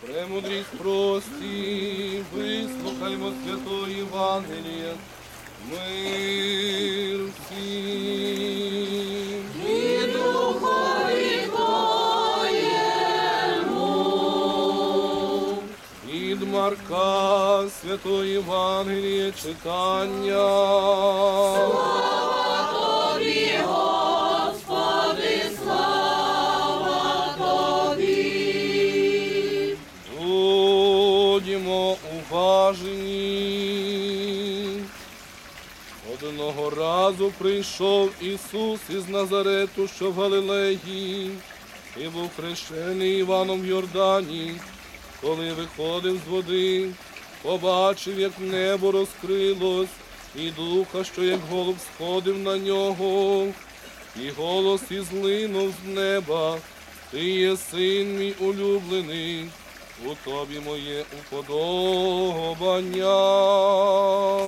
Премудрість прості, вислухаймо святої Євангелія. Мир всім. Від Марка Святої Євангеліє читання. Будьмо уважні. Одного разу прийшов Ісус із Назарету, що в Галилеї, і був хрещений Іваном в Йордані. Коли виходив з води, побачив, як небо розкрилось, і духа, що як голуб сходив на нього, і голос ізлинув з неба. Ти є син мій улюблений, у тобі моє уподобання.